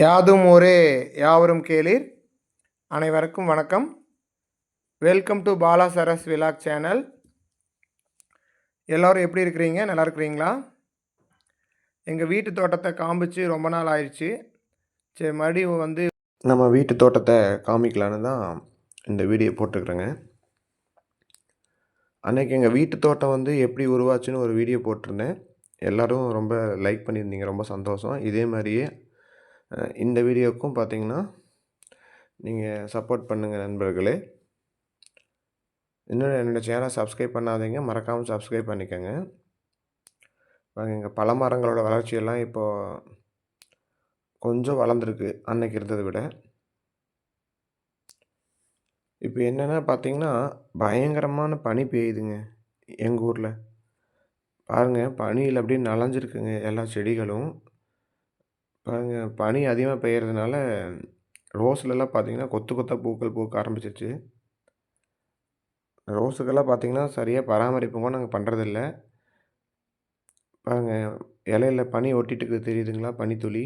யாதும் ஊரே யாவரும் கேளீர். அனைவருக்கும் வணக்கம். Welcome to Bala Saras vlog channel எல்லோரும் எப்படி இருக்கிறீங்க? நல்லா இருக்கிறீங்களா? எங்கள் வீட்டு தோட்டத்தை காமிச்சு ரொம்ப நாள் ஆயிடுச்சு. சரி மறுபடியும் வந்து நம்ம வீட்டு தோட்டத்தை காமிக்கலான்னு தான் இந்த வீடியோ போட்டிருக்குறேங்க. அன்னைக்கு எங்கள் வீட்டு தோட்டம் வந்து எப்படி உருவாச்சுன்னு ஒரு வீடியோ போட்டிருந்தேன். எல்லோரும் ரொம்ப லைக் பண்ணியிருந்தீங்க. ரொம்ப சந்தோஷம். இதே மாதிரியே இந்த வீடியோவுக்கும் பார்த்தீங்கன்னா நீங்கள் சப்போர்ட் பண்ணுங்கள் நண்பர்களே. இன்னும் என்னோடய சேனலை சப்ஸ்கிரைப் பண்ணாதீங்க. மறக்காமல் சப்ஸ்கிரைப் பண்ணிக்கோங்க. பாருங்க எங்கள் பல மரங்களோட வளர்ச்சியெல்லாம் இப்போது கொஞ்சம் வளர்ந்துருக்கு அன்னைக்கு இருந்ததை விட. இப்போ என்னென்னா பார்த்தீங்கன்னா பயங்கரமான பனி பெய்யுதுங்க எங்கள் ஊரில். பாருங்கள் பனியில் அப்படியே நலஞ்சிருக்குங்க எல்லா செடிகளும். பாருங்க பனி அதிகமாக பெய்யறதுனால ரோஸ்லலாம் பார்த்தீங்கன்னா கொத்து கொத்தாக பூக்கள் பூக்க ஆரம்பிச்சிருச்சு. ரோஸுக்கெல்லாம் பார்த்திங்கன்னா சரியாக பராமரிப்பு கூட நாங்கள் பண்ணுறதில்ல பாருங்க இலையில பனி ஒட்டிட்டு இருக்குது தெரியுதுங்களா? பனித்துளி.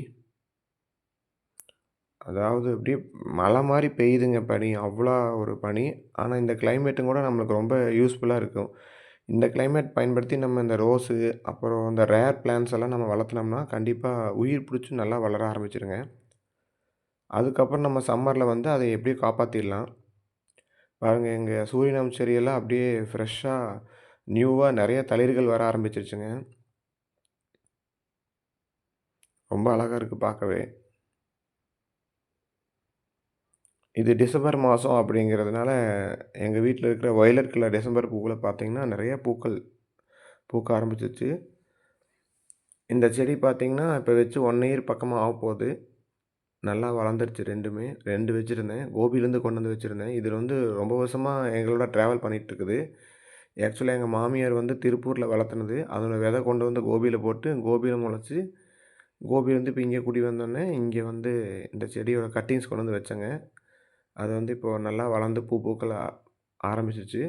அதாவது அப்படியே மழை மாதிரி பெய்யுதுங்க பனி. அவ்வளோ ஒரு பனி. ஆனால் இந்த கிளைமேட்டும் கூட நம்மளுக்கு ரொம்ப யூஸ்ஃபுல்லாக இருக்கும். இந்த கிளைமேட் பயன்படுத்தி நம்ம இந்த ரோஸு அப்புறம் இந்த ரேர் பிளான்ஸ் எல்லாம் நம்ம வளர்த்துனோம்னா கண்டிப்பாக உயிர் பிடிச்சி நல்லா வளர ஆரம்பிச்சிருங்க. அதுக்கப்புறம் நம்ம சம்மரில் வந்து அதை எப்படியோ காப்பாற்றிடலாம் பாருங்கள் எங்கள் சூரியனம் செடியெல்லாம் அப்படியே ஃப்ரெஷ்ஷாக நியூவாக நிறைய தளிர்கள் வர ஆரம்பிச்சிருச்சுங்க. ரொம்ப அழகாக இருக்குது பார்க்கவே. இது டிசம்பர் மாதம் அப்படிங்கிறதுனால எங்கள் வீட்டில் இருக்கிற வயலட் கலர் டிசம்பர் பூவில் பார்த்தீங்கன்னா நிறைய பூக்கள் பூக்க ஆரம்பிச்சிச்சு. இந்த செடி பார்த்திங்கன்னா இப்போ வச்சு ஒன் இயர் பக்கமாக ஆக போகுது. நல்லா வளர்ந்துருச்சு ரெண்டுமே. ரெண்டு வச்சுருந்தேன். கோபிலேருந்து கொண்டு வந்து வச்சுருந்தேன். இதில் வந்து ரொம்ப வருஷமாக எங்களோட ட்ராவல் பண்ணிகிட்ருக்குது ஆக்சுவலாக எங்கள் மாமியார் வந்து திருப்பூரில் வளர்த்துனது. அதோட விதை கொண்டு வந்து கோபியில் போட்டு கோபியில் முளைச்சி கோபிலேருந்து இப்போ இங்கே குடி வந்தோடனே இங்கே வந்து இந்த செடியோட கட்டிங்ஸ் கொண்டு வந்து வச்சேங்க. அது வந்து இப்போது நல்லா வளர்ந்து பூ பூக்கள் ஆரம்பிச்சிச்சு.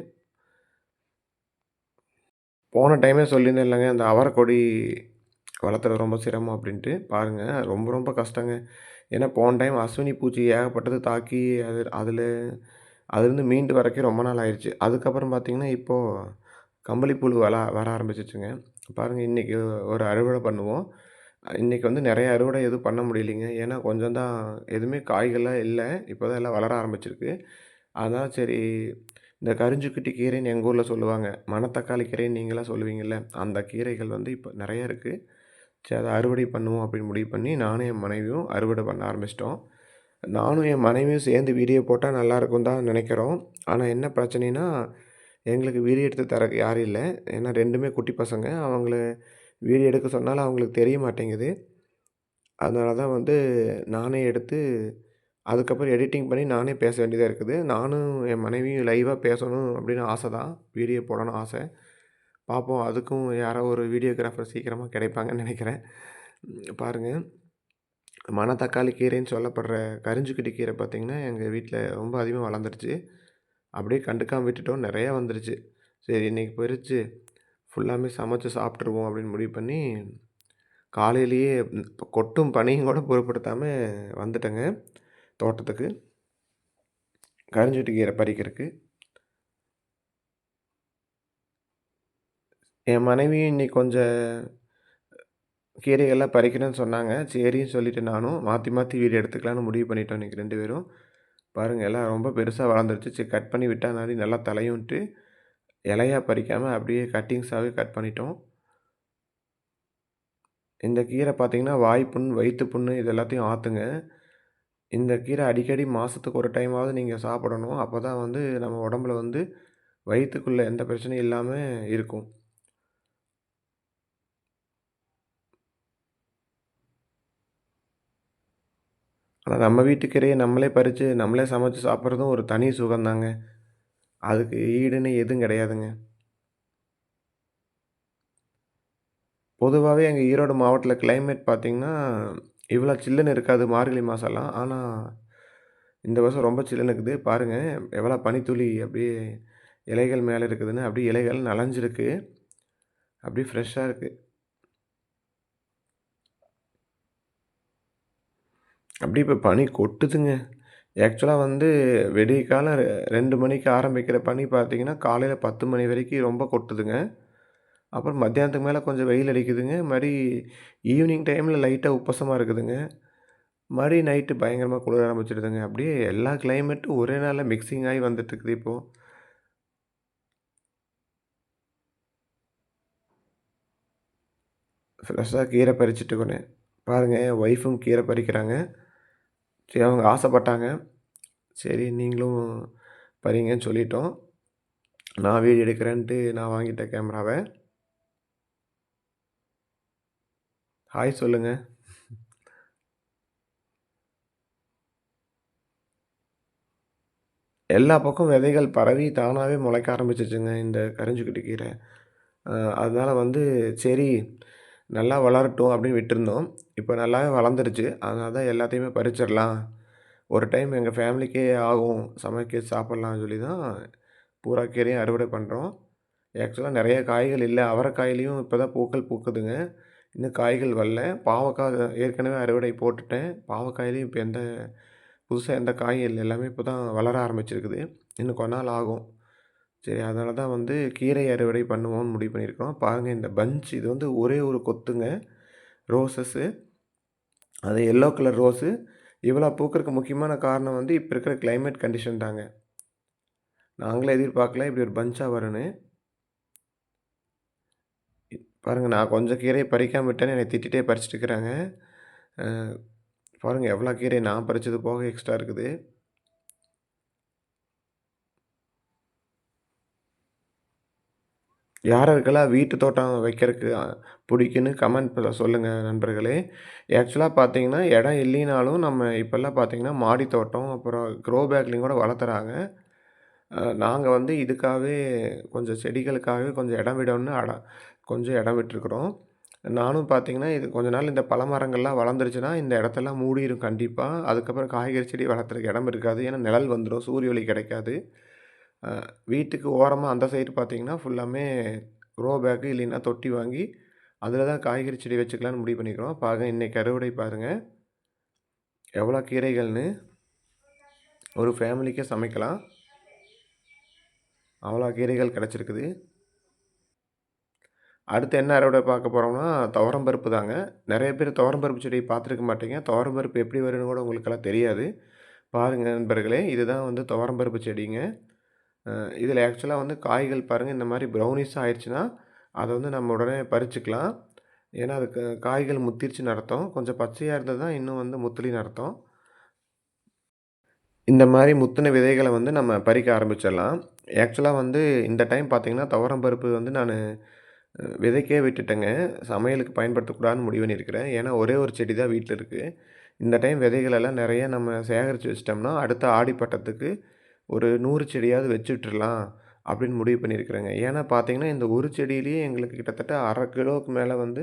போன டைமே சொல்லியிருந்தேன் இல்லைங்க அந்த அவரைக்கொடி வளர்த்துறது ரொம்ப சிரமம் அப்படின்ட்டு. பாருங்கள் ரொம்ப ரொம்ப கஷ்டங்க. ஏன்னா போன டைம் அஸ்வினி பூச்சி ஏகப்பட்டது தாக்கி அது அதில் அதுலேருந்து மீண்டு வரக்கே ரொம்ப நாள் ஆயிடுச்சு அதுக்கப்புறம் பார்த்திங்கன்னா இப்போது கம்பளிப்புழு வள வர ஆரம்பிச்சிச்சுங்க. பாருங்கள் இன்றைக்கி ஒரு அறுவடை பண்ணுவோம். இன்றைக்கி வந்து நிறைய அறுவடை எதுவும் பண்ண முடியலைங்க. ஏன்னா கொஞ்சம் தான் எதுவுமே காய்கள்லாம் இல்லை. இப்போ தான் எல்லாம் வளர ஆரம்பிச்சிருக்கு. அதான் சரி இந்த கரிஞ்சுக்குட்டி கீரைன்னு எங்கள் ஊரில் சொல்லுவாங்க. மணத்தக்காளி கீரைன்னு நீங்களாம் சொல்லுவீங்கள்ல அந்த கீரைகள் வந்து இப்போ நிறைய இருக்குது சரி அதை அறுவடை பண்ணுவோம் அப்படின்னு முடிவு பண்ணி நானும் என் மனைவியும் அறுவடை பண்ண ஆரம்பிச்சிட்டோம். நானும் என் மனைவியும் சேர்ந்து வீடியோ போட்டால் நல்லாயிருக்கும் தான் நினைக்கிறோம். ஆனால் என்ன பிரச்சனைனா எங்களுக்கு வீடியோ எடுத்து தர யாரும் இல்லை. ஏன்னா ரெண்டுமே குட்டி பசங்க. அவங்கள வீடியோ எடுக்க சொன்னாலும் அவங்களுக்கு தெரிய மாட்டேங்குது. அதனால தான் வந்து நானே எடுத்து அதுக்கப்புறம் எடிட்டிங் பண்ணி நானே பேச வேண்டியதாக இருக்குது. நானும் என் மனைவியும் லைவாக பேசணும் அப்படின்னு ஆசை தான். வீடியோ போடணும் ஆசை. பார்ப்போம் அதுக்கும் யாரோ ஒரு வீடியோகிராஃபர் சீக்கிரமாக கிடைப்பாங்கன்னு நினைக்கிறேன். பாருங்கள் மணத்தக்காளி கீரைன்னு சொல்லப்படுற கரிஞ்சுக்கிட்டி கீரை பார்த்திங்கன்னா எங்கள் வீட்டில் ரொம்ப அதிகமாக வளர்ந்துருச்சு. அப்படியே கண்டுக்காமல் விட்டுட்டோம். நிறையா வந்துருச்சு. சரி இன்றைக்கி போயிடுச்சு ஃபுல்லாமே சமைச்சு சாப்பிட்ருவோம் அப்படின்னு முடிவு பண்ணி காலையிலேயே கொட்டும் பனியும் கூட பொருட்படுத்தாமல் வந்துட்டேங்க தோட்டத்துக்கு. கரிஞ்சுக்கிட்டி கீரை பறிக்கிறதுக்கு. என் மனைவி இன்னைக்கு கொஞ்சம் கீரைகள்லாம் பறிக்கிறேன்னு சொன்னாங்க. சரின்னு சொல்லிவிட்டு நானும் மாற்றி மாற்றி வீடு எடுத்துக்கலான்னு முடிவு பண்ணிட்டோம் இன்றைக்கி ரெண்டு பேரும். பாருங்கள் எல்லாம் ரொம்ப பெருசாக வளர்ந்துருச்சு. சரி கட் பண்ணி விட்டால் நல்லா தலையும்ட்டு இலையா பறிக்காமல் அப்படியே கட்டிங்ஸாகவே கட் பண்ணிட்டோம். இந்த கீரை பார்த்திங்கன்னா வாய்ப்புண் வயிற்று புண்ணு இது எல்லாத்தையும் ஆற்றுங்க இந்த கீரை அடிக்கடி மாதத்துக்கு ஒரு டைமாவது நீங்கள் சாப்பிடணும். அப்போ தான் வந்து நம்ம உடம்புல வந்து வயிற்றுக்குள்ளே எந்த பிரச்சனையும் இல்லாமல் இருக்கும். ஆனால் நம்ம வீட்டு கீரையை நம்மளே பறித்து நம்மளே சமைச்சு சாப்பிட்றதும் ஒரு தனி சுகம்தாங்க. அதுக்கு ஈடுன்னு எதுவும் கிடையாதுங்க. பொதுவாகவே எங்கள் ஈரோடு மாவட்டத்தில் கிளைமேட் பார்த்திங்கன்னா இவ்வளோ சில்லுன்னு இருக்காது மார்கழி மாதம்லாம் ஆனால் இந்த வருஷம் ரொம்ப சில்லுன்னு இருக்குது. பாருங்கள் எவ்வளோ பனித்துளி அப்படியே இலைகள் மேலே இருக்குதுன்னு அப்படியே இலைகள் நலஞ்சிருக்கு. அப்படியே ஃப்ரெஷ்ஷாக இருக்குது அப்படியே இப்போ பனி கொட்டுதுங்க. ஆக்சுவலாக வந்து வெடியக்காலம் ரெ ரெண்டு மணிக்கு ஆரம்பிக்கிற பனி பார்த்தீங்கன்னா, காலையில் பத்து மணி வரைக்கும் ரொம்ப கொட்டுதுங்க. அப்புறம் மத்தியானத்துக்கு மேலே கொஞ்சம் வெயில் அடிக்குதுங்க. மறுபடி ஈவினிங் டைமில் லைட்டாக உப்பசமாக இருக்குதுங்க. மறுபடி நைட்டு பயங்கரமாக குளிர ஆரம்பிச்சிடுதுங்க அப்படியே எல்லா கிளைமேட்டும் ஒரே நாளில் மிக்ஸிங் ஆகி வந்துட்டுருக்குது இப்போது ஃப்ரெஷ்ஷாக கீரை பறிச்சுட்டு பாருங்கள் என் ஒய்ஃபும் கீரை பறிக்கிறாங்க. சரி அவங்க ஆசைப்பட்டாங்க. சரி நீங்களும் வரீங்கன்னு சொல்லிட்டோம். நான் வீடியோ எடுக்கிறேன்ட்டு நான் வாங்கிட்டேன் கேமராவை ஹாய் சொல்லுங்கள் எல்லா பக்கம் விதைகள் பரவி தானாகவே முளைக்க ஆரம்பிச்சிச்சுங்க இந்த கரிஞ்சுக்கிட்டு கீரை. அதனால் வந்து சரி நல்லா வளரட்டும் அப்படின்னு விட்டுருந்தோம். இப்போ நல்லாவே வளர்ந்துருச்சு. அதனால தான் எல்லாத்தையுமே பறிச்சிடலாம். ஒரு டைம் எங்கள் ஃபேமிலிக்கே ஆகும். சமைக்க சாப்பிடலாம்னு சொல்லி தான் பூரா கீரையும் அறுவடை பண்ணுறோம். ஆக்சுவலாக நிறைய காய்கள் இல்லை அவரைக்காயிலையும் இப்போ தான் பூக்கள் பூக்குதுங்க. இன்னும் காய்கள் வரல. பாவக்காய் ஏற்கனவே அறுவடை போட்டுட்டேன். பாவக்காயிலையும் இப்போ எந்த புதுசாக எந்த காயும் இல்லை எல்லாமே இப்போ தான் வளர ஆரம்பிச்சிருக்குது. இன்னும் கொஞ்ச நாள் ஆகும். சரி அதனால தான் வந்து கீரை அறுவடை பண்ணுவோம்னு முடிவு பண்ணியிருக்கோம். பாருங்கள் இந்த பஞ்ச் இது வந்து ஒரே ஒரு கொத்துங்க. ரோசஸ்ஸு. அது எல்லோ கலர் ரோஸு. இவ்வளோ பூக்கிறதுக்கு முக்கியமான காரணம் வந்து இப்போ இருக்கிற கிளைமேட் கண்டிஷன் தாங்க. நாங்களே எதிர்பார்க்கல இப்படி ஒரு பஞ்சாக வரும்னு. பாருங்கள் நான் கொஞ்சம் கீரையை பறிக்காம விட்டேன்னு என்னை திட்டிட்டே பறிச்சுட்டு இருக்கிறாங்க. பாருங்கள் எவ்வளோ கீரை நான் பறித்தது போக எக்ஸ்ட்ரா இருக்குது. யார் யாருக்கெல்லாம் வீட்டு தோட்டம் வைக்கிறதுக்கு பிடிக்குன்னு கமெண்ட் சொல்லுங்கள் நண்பர்களே. ஆக்சுவலாக பார்த்தீங்கன்னா, இடம் இல்லைனாலும் நம்ம இப்போல்லாம் பார்த்தீங்கன்னா, மாடி தோட்டம், அப்புறம் க்ரோ பேக்லயும் கூட வளர்த்துறாங்க. நாங்கள் வந்து இதுக்காகவே கொஞ்சம் செடிகளுக்காகவே கொஞ்சம் இடம் விடணும்னு அட கொஞ்சம் இடம் விட்டுருக்குறோம். நானும் பார்த்தீங்கன்னா, இது கொஞ்ச நாள் இந்த பல மரங்கள்லாம் வளர்ந்துருச்சுன்னா, இந்த இடத்தெல்லாம் மூடிடும் கண்டிப்பாக அதுக்கப்புறம் காய்கறி செடி வளர்த்துறக்கு இடம் இருக்காது. ஏன்னா நிழல் வந்துடும் சூரிய ஒளி கிடைக்காது. வீட்டுக்கு ஓரமாக அந்த சைடு பார்த்தீங்கன்னா, ஃபுல்லாமே க்ரோ பேக்கு இல்லைன்னா தொட்டி வாங்கி, அதில் தான் காய்கறி செடி வச்சுக்கலான்னு முடிவு பண்ணிக்கிறோம் பாருங்க இன்றைக்கி அறுவடை பாருங்கள் எவ்வளோ கீரைகள்னு. ஒரு ஃபேமிலிக்கே சமைக்கலாம். அவ்வளோ கீரைகள் கிடச்சிருக்குது அடுத்து என்ன அறுவடை பார்க்க போகிறோம்னா துவரம் பருப்பு தாங்க. நிறைய பேர் துவரம் பருப்பு பார்த்துருக்க மாட்டீங்க. துவரம் பருப்பு எப்படி வரும்னு கூட உங்களுக்கெல்லாம் தெரியாது. பாருங்கள் நண்பர்களே, இதுதான் வந்து துவரம் பருப்பு செடிங்க. இதில் ஆக்சுவலாக வந்து காய்கள் பாருங்கள் இந்த மாதிரி ப்ரௌனிஸாக ஆயிடுச்சுன்னா அதை வந்து நம்ம உடனே பறிச்சுக்கலாம். ஏன்னா அதுக்கு காய்கள் முத்திருச்சுன்னு அர்த்தம். கொஞ்சம் பச்சையாக இருந்தது தான் இன்னும் வந்து முத்தலின்னு அர்த்தம். இந்த மாதிரி முத்தின விதைகளை வந்து நம்ம பறிக்க ஆரம்பிச்சிடலாம். ஆக்சுவலாக வந்து இந்த டைம் பார்த்திங்கன்னா துவரம் பருப்பு வந்து நான் விதைக்கே விட்டுட்டேங்க. சமையலுக்கு பயன்படுத்தக்கூடாதுன்னு முடிவு பண்ணியிருக்கிறேன். ஏன்னா ஒரே ஒரு செடி தான் வீட்டில் இருக்குது இந்த டைம் விதைகளெல்லாம் நிறைய நம்ம சேகரித்து வச்சுட்டோம்னா, அடுத்த ஆடி பட்டத்துக்கு ஒரு நூறு செடியாவது வச்சு அப்படின்னு முடிவு பண்ணியிருக்கிறேங்க. ஏன்னா பார்த்தீங்கன்னா, இந்த ஒரு செடியிலேயே எங்களுக்கு கிட்டத்தட்ட அரை கிலோவுக்கு மேலே வந்து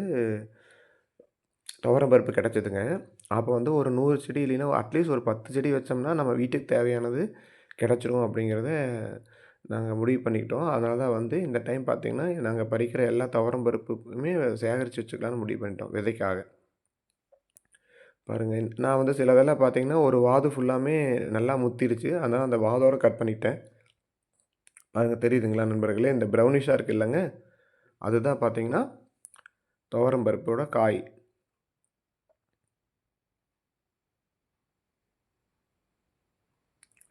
துவரம் பருப்பு கிடச்சிதுங்க அப்போ வந்து ஒரு நூறு செடி இல்லைன்னா அட்லீஸ்ட் ஒரு 10 செடி வச்சோம்னா, நம்ம வீட்டுக்கு தேவையானது கிடச்சிரும் அப்படிங்கிறத நாங்கள் முடிவு பண்ணிக்கிட்டோம். அதனால தான் வந்து இந்த டைம் பார்த்திங்கன்னா நாங்கள் பறிக்கிற எல்லா துவரம் பருப்புமே சேகரித்து வச்சுக்கலான்னு முடிவு பண்ணிட்டோம் விதைக்காக. பாருங்கள் நான் வந்து சிலதெல்லாம் பார்த்தீங்கன்னா, ஒரு வாது ஃபுல்லாமே நல்லா முத்திடுச்சு அதனால் அந்த வாதோடு கட் பண்ணிட்டேன். பாருங்க தெரியுதுங்களா நண்பர்களே? இந்த ப்ரௌனிஷாக இருக்குது இல்லைங்க அதுதான் பார்த்திங்கன்னா துவரம் பருப்போட காய்.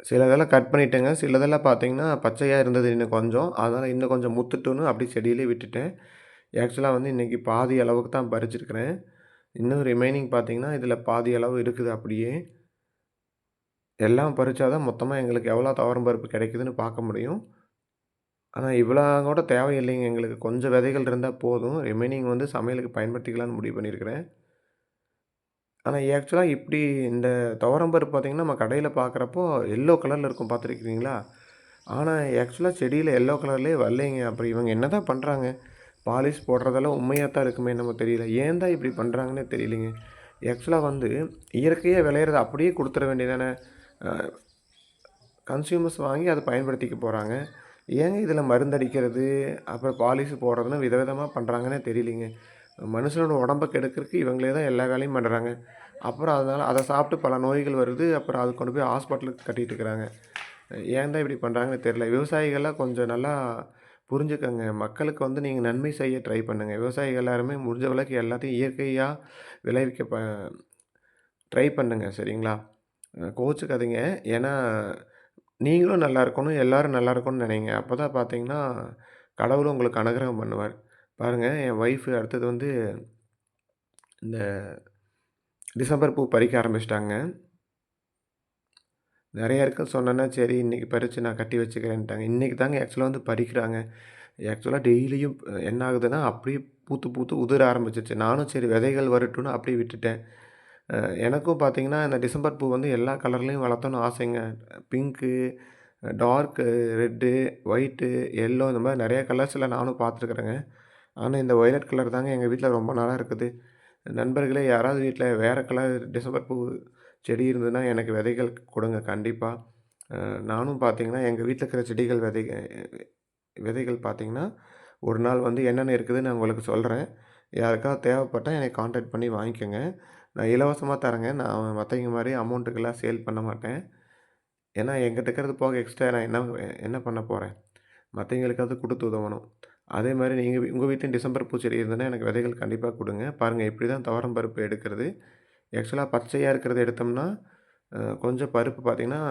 சிலதெல்லாம் கட் பண்ணிட்டேங்க. சிலதெல்லாம் பார்த்தீங்கன்னா, பச்சையாக இருந்தது இன்னும் கொஞ்சம். அதனால் இன்னும் கொஞ்சம் முத்துட்டுன்னு அப்படியே செடியிலே விட்டுட்டேன். ஆக்சுவலாக வந்து இன்றைக்கி பாதி அளவுக்கு தான் பறிச்சிருக்கிறேன். இன்னும் ரிமைனிங் பார்த்தீங்கன்னா, இதில் பாதி அளவு இருக்குது அப்படியே. எல்லாம் பறித்தா தான் மொத்தமாக எங்களுக்கு எவ்வளோ துவரம் பருப்பு கிடைக்குதுன்னு பார்க்க முடியும். ஆனால் இவ்வளோ கூட தேவையில்லைங்க எங்களுக்கு. கொஞ்சம் விதைகள் இருந்தால் போதும். ரிமைனிங் வந்து சமையலுக்கு பயன்படுத்திக்கலாம்னு முடிவு பண்ணியிருக்கிறேன். ஆனால் ஆக்சுவலாக இப்படி இந்த துவரம் பருப்பு பார்த்தீங்கன்னா, நம்ம கடையில் பார்க்குறப்போ எல்லோ கலரில் இருக்கும் பார்த்துருக்கிறீங்களா? ஆனால் ஆக்சுவலாக செடியில் எல்லோ கலர்லேயே வரலைங்க. அப்புறம் இவங்க என்ன தான் பண்ணுறாங்க பாலிஷ் போடுறதெல்லாம் உண்மையாக தான் இருக்குமே நம்ம தெரியல. ஏன் தான் இப்படி பண்றாங்கன்னே தெரியலைங்க. ஆக்சுவலாக வந்து இயற்கையாக விளையிறத அப்படியே கொடுத்துட வேண்டியதானே கன்சியூமர்ஸ் வாங்கி அதை பயன்படுத்திக்க போகிறாங்க ஏங்க இதில் மருந்தடிக்கிறது, அப்புறம் பாலிஷ் போடுறதுன்னு விதவிதமாக பண்ணுறாங்கன்னே தெரியலிங்க மனுஷனோட உடம்ப கெடுக்கிறதுக்கு இவங்களே தான் எல்லா வேலையும் பண்ணுறாங்க அப்புறம் அதனால் அதை சாப்பிட்டு பல நோய்கள் வருது. அப்புறம் அது கொண்டு போய் ஹாஸ்பிட்டலுக்கு கட்டிகிட்டு இருக்கிறாங்க. ஏன் தான் இப்படி பண்ணுறாங்கன்னு தெரியல. விவசாயிகள்லாம் கொஞ்சம் நல்லா புரிஞ்சுக்கங்க. மக்களுக்கு வந்து நீங்கள் நன்மை செய்ய ட்ரை பண்ணுங்கள் விவசாயிகள் எல்லாருமே முடிஞ்ச அளவுக்கு எல்லாத்தையும் இயற்கையாக விளைவிக்க ப ட்ரை பண்ணுங்க. சரிங்களா? கோச்சுக்காதீங்க ஏன்னா, நீங்களும் நல்லா இருக்கணும், எல்லோரும் நல்லா இருக்கணும்னு நினைங்க. அப்பதான் பார்த்தீங்கன்னா, கடவுளும் உங்களுக்கு அனுகிரகம் பண்ணுவார். பாருங்கள் என் ஒய்ஃப் அடுத்தது வந்து இந்த டிசம்பர் பூ பறிக்க ஆரம்பிச்சுட்டாங்க. நிறைய இருக்குன்னு சொன்னேன்னா, சரி இன்றைக்கி பறித்து நான் கட்டி வச்சுக்கிறேன்ட்டாங்க. இன்றைக்கி தாங்க ஆக்சுவலாக வந்து பறிக்கிறாங்க. ஆக்சுவலாக டெய்லியும் என்ன ஆகுதுன்னா, அப்படியே பூத்து பூத்து உதிர ஆரம்பிச்சிச்சு நானும் சரி விதைகள் வரட்டும்னு அப்படியே விட்டுட்டேன். எனக்கும் பார்த்தீங்கன்னா, இந்த டிசம்பர் பூ வந்து எல்லா கலர்லேயும் வளர்த்தணும்னு ஆசைங்க. Pink, dark red, white, yellow இந்த மாதிரி நிறைய கலர்ஸில் நானும் பார்த்துருக்குறேங்க. ஆனால் இந்த ஒயலட் கலர் தாங்க எங்கள் வீட்டில் ரொம்ப நல்லா இருக்குது. நண்பர்களே யாராவது வீட்டில் வேறு கலர் டிசம்பர் பூ செடி இருந்ததுன்னா, எனக்கு விதைகள் கொடுங்க கண்டிப்பாக நானும் பார்த்தீங்கன்னா, எங்கள் வீட்டில் இருக்கிற செடிகள் விதை விதைகள் பார்த்தீங்கன்னா, ஒரு நாள் வந்து என்னென்ன இருக்குதுன்னு நான் உங்களுக்கு சொல்கிறேன் யாருக்காவது தேவைப்பட்டால் என்னை காண்டாக்ட் பண்ணி வாங்கிக்கோங்க. நான் இலவசமாக தரேங்க. நான் மற்றவங்க மாதிரி அமௌண்ட்டுக்கெல்லாம் சேல் பண்ண மாட்டேன். ஏன்னா, எங்கிட்ட இருக்கிறது போக எக்ஸ்ட்ரா நான் என்ன என்ன பண்ண போகிறேன் மற்றவங்களுக்காவது கொடுத்து உதவணும். அதே மாதிரி நீங்கள் உங்கள் வீட்டில் டிசம்பர் பூ செடி இருந்ததுன்னா, எனக்கு விதைகள் கண்டிப்பாக கொடுங்க பாருங்கள் இப்படி தான் துவரம் பருப்பு எடுக்கிறது. ஆக்சுவலாக பச்சையாக இருக்கிறத எடுத்தோம்னா, கொஞ்சம் பருப்பு பார்த்தீங்கன்னா,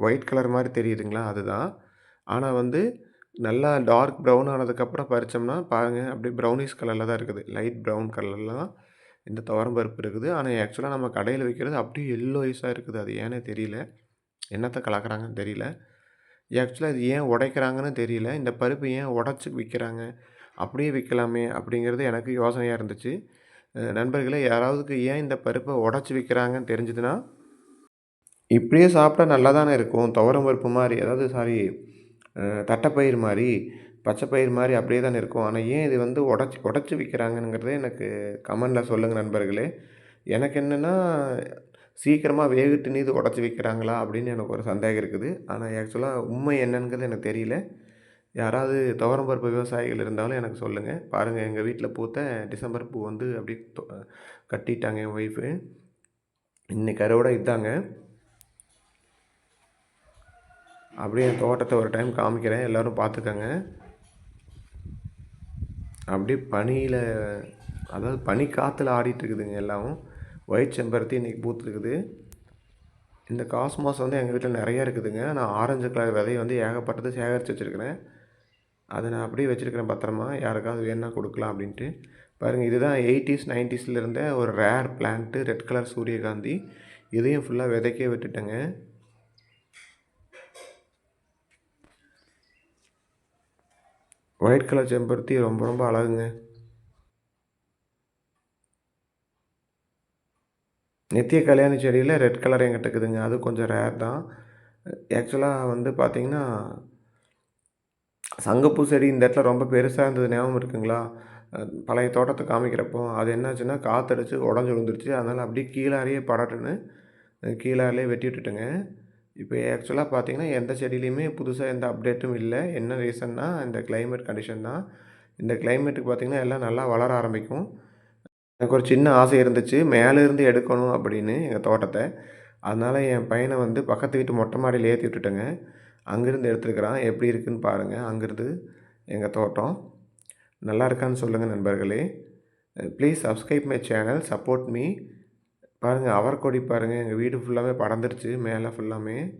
ஒயிட் கலர் மாதிரி தெரியுதுங்களா? அதுதான். ஆனால் வந்து நல்லா டார்க் ப்ரௌன் ஆனதுக்கப்புறம் பறித்தோம்னா பாருங்கள் அப்படியே ப்ரௌனிஷ் கலரில் தான் இருக்குது. லைட் ப்ரவுன் கலர்ல தான் இந்த துவரம் பருப்பு இருக்குது. ஆனால் ஆக்சுவலாக நம்ம கடையில் வைக்கிறது அப்படியே எல்லோயிஸாக இருக்குது. அது ஏன்னே தெரியல. என்னத்தை கலக்கிறாங்கன்னு தெரியல. ஆக்சுவலாக இது ஏன் உடைக்கிறாங்கன்னு தெரியல. இந்த பருப்பு ஏன் உடச்சி விற்கிறாங்க அப்படியே விற்கலாமே அப்படிங்கிறது எனக்கு யோசனையாக இருந்துச்சு. நண்பர்களே யாராவதுக்கு ஏன் இந்த பருப்பை உடச்சி விற்கிறாங்கன்னு தெரிஞ்சதுன்னா இப்படியே சாப்பிட்டா நல்லா தானே இருக்கும். துவரம் பருப்பு மாதிரி அதாவது சாரி தட்டைப்பயிர் மாதிரி பச்சைப்பயிர் பச்சை பயிர் அப்படியே தானே இருக்கும். ஆனால் ஏன் இது வந்து உடச்சி உடச்சி விற்கிறாங்கங்கிறதே எனக்கு கமெண்டில் சொல்லுங்கள் நண்பர்களே. எனக்கு என்னென்னா சீக்கிரமாக வேகட்டுன்னு நீது உடச்சி விற்கிறாங்களா அப்படின்னு எனக்கு ஒரு சந்தேகம் இருக்குது. ஆனால் ஆக்சுவலாக உண்மை என்னங்கிறது எனக்கு தெரியல. யாராவது துவரம் பருப்பு விவசாயிகள் இருந்தாலும் எனக்கு சொல்லுங்கள் பாருங்கள் எங்கள் வீட்டில் பூத்த டிசம்பர் பூ வந்து அப்படியே கட்டிட்டாங்க என் ஒய்ஃபு. இன்றைக்கி அறுவடை இதாங்க. அப்படியே என் தோட்டத்தை ஒரு டைம் காமிக்கிறேன். எல்லோரும் பார்த்துக்கங்க. அப்படியே பனியில் அதாவது பனி காற்றுல ஆடிட்டுருக்குதுங்க எல்லாம். ஒயிட் செம்பருத்தி இன்றைக்கி பூத்துருக்குது. இந்த காஸ்மாஸ் வந்து எங்கள் வீட்டில் நிறையா இருக்குதுங்க. நான் ஆரஞ்சு கலர் விதையை வந்து ஏகப்பட்டது சேகரித்து வச்சிருக்கிறேன். அதை நான் அப்படியே வச்சுருக்கிறேன் பத்திரமா. யாருக்காவது வேணால் கொடுக்கலாம் அப்படின்ட்டு. பாருங்கள் இதுதான் 80ஸ், 90ஸ்ல இருந்த ஒரு ரேர் பிளான்ட்டு ரெட் கலர் சூரியகாந்தி. இதையும் ஃபுல்லாக விதைக்கே விட்டுட்டேங்க. ஒயிட் கலர் செம்பருத்தி ரொம்ப ரொம்ப அழகுங்க. நித்திய கல்யாணி செடியில் ரெட் கலர் எங்கிட்ட இருக்குதுங்க. அது கொஞ்சம் ரேர் தான். ஆக்சுவலாக வந்து பார்த்திங்கன்னா சங்கப்பூ செடி இந்த இடத்துல ரொம்ப பெருசாக இருந்தது ஞாபகம் இருக்குங்களா? பழைய தோட்டத்தை காமிக்கிறப்போ, அது என்னாச்சுன்னா காற்றடிச்சு உடஞ்சி விழுந்துருச்சு. அதனால் அப்படியே கீழாலயே படட்டுன்னு கீழாலயே வெட்டி விட்டுட்டேங்க. இப்போ ஆக்சுவலாக பார்த்தீங்கன்னா, எந்த செடியிலையுமே புதுசாக எந்த அப்டேட்டும் இல்லை என்ன ரீசன்னா, இந்த கிளைமேட் கண்டிஷன் தான். இந்த கிளைமேட்டுக்கு பார்த்தீங்கன்னா, எல்லாம் நல்லா வளர ஆரம்பிக்கும். எனக்கு ஒரு சின்ன ஆசை இருந்துச்சு. மேலேருந்து எடுக்கணும் அப்படின்னு எங்கள் தோட்டத்தை அதனால் என் பையனை வந்து பக்கத்து வீட்டு மொட்டை மாடியில் ஏற்றி விட்டுட்டேங்க. அங்கேருந்து எடுத்துருக்கிறான். எப்படி இருக்குன்னு பாருங்கள் அங்கேருந்து எங்கள் தோட்டம். நல்லா இருக்கான்னு சொல்லுங்கள் நண்பர்களே. Please subscribe my channel. Support me. பாருங்க அவரைக்கொடி பாருங்கள் எங்கள் வீடு ஃபுல்லாமே படர்ந்துருச்சு. மேலே ஃபுல்லாமே.